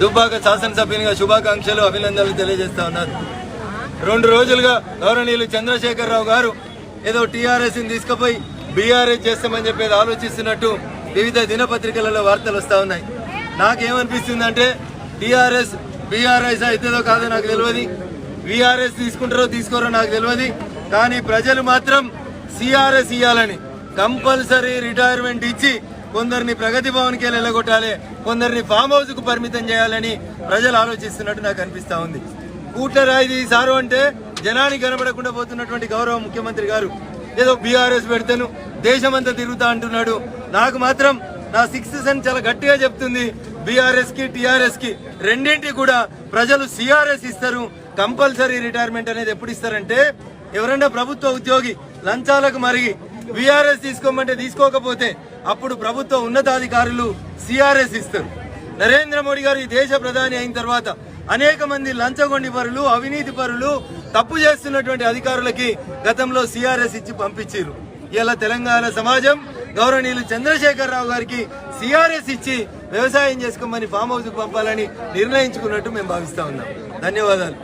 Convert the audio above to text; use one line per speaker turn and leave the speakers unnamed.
దుబ్బాక శాసనసభ్యునిగా శుభాకాంక్షలు అభినందనలు తెలియజేస్తా ఉన్నారు రెండు రోజులుగా గౌరవనీయులు చంద్రశేఖరరావు గారు ఏదో టీఆర్ఎస్ని తీసుకుపోయి బీఆర్ఎస్ చేస్తామని చెప్పేది ఆలోచిస్తున్నట్టు వివిధ దినపత్రికలలో వార్తలు వస్తా ఉన్నాయి. నాకేమనిపిస్తుందంటే టీఆర్ఎస్ బీఆర్ఎస్ అవుతుందో కాదో నాకు తెలియదు. వీఆర్ఎస్ తీసుకుంటారో తీసుకోరో నాకు తెలియదు. కానీ ప్రజలు మాత్రం సిఆర్ఎస్ ఇవ్వాలని కంపల్సరీ రిటైర్మెంట్ ఇచ్చి కొందరిని ప్రగతి భవన్కి వెళ్ళి వెళ్ళగొట్టాలి కొందరిని ఫామ్ హౌస్కు పరిమితం చేయాలని ప్రజలు ఆలోచిస్తున్నట్టు నాకు అనిపిస్తూ ఉంది. కూటరాయిది సారు అంటే జనానికి కనబడకుండా పోతున్నటువంటి గౌరవ ముఖ్యమంత్రి గారు. ఏదో బీఆర్ఎస్ పెడతాను దేశమంతా తిరుగుతా అంటున్నాడు. నాకు మాత్రం నా సిక్స్త్ సెన్స్ చాలా గట్టిగా చెప్తుంది బీఆర్ఎస్కి టిఆర్ఎస్కి రెండింటి కూడా ప్రజలు సిఆర్ఎస్ ఇస్తారు. కంపల్సరీ రిటైర్మెంట్ అనేది ఎప్పుడు ఇస్తారంటే ఎవరైనా ప్రభుత్వ ఉద్యోగి లంచాలకు మరిగి విఆర్ఎస్ తీసుకోమంటే తీసుకోకపోతే అప్పుడు ప్రభుత్వ ఉన్నతాధికారులు సిఆర్ఎస్ ఇస్తారు. నరేంద్ర మోడీ గారు ఈ దేశ ప్రధాని అయిన తర్వాత అనేక మంది లంచగొండి పరులు అవినీతి పరులు తప్పు చేస్తున్నటువంటి అధికారులకి గతంలో సిఆర్ఎస్ ఇచ్చి పంపించారు. ఇలా తెలంగాణ సమాజం గౌరవనీయులు చంద్రశేఖర్ రావు గారికి సిఆర్ఎస్ ఇచ్చి వ్యవసాయం చేసుకోమని ఫామ్ హౌస్కు పంపాలని నిర్ణయించుకున్నట్టు మేము భావిస్తా ఉన్నాం. ధన్యవాదాలు.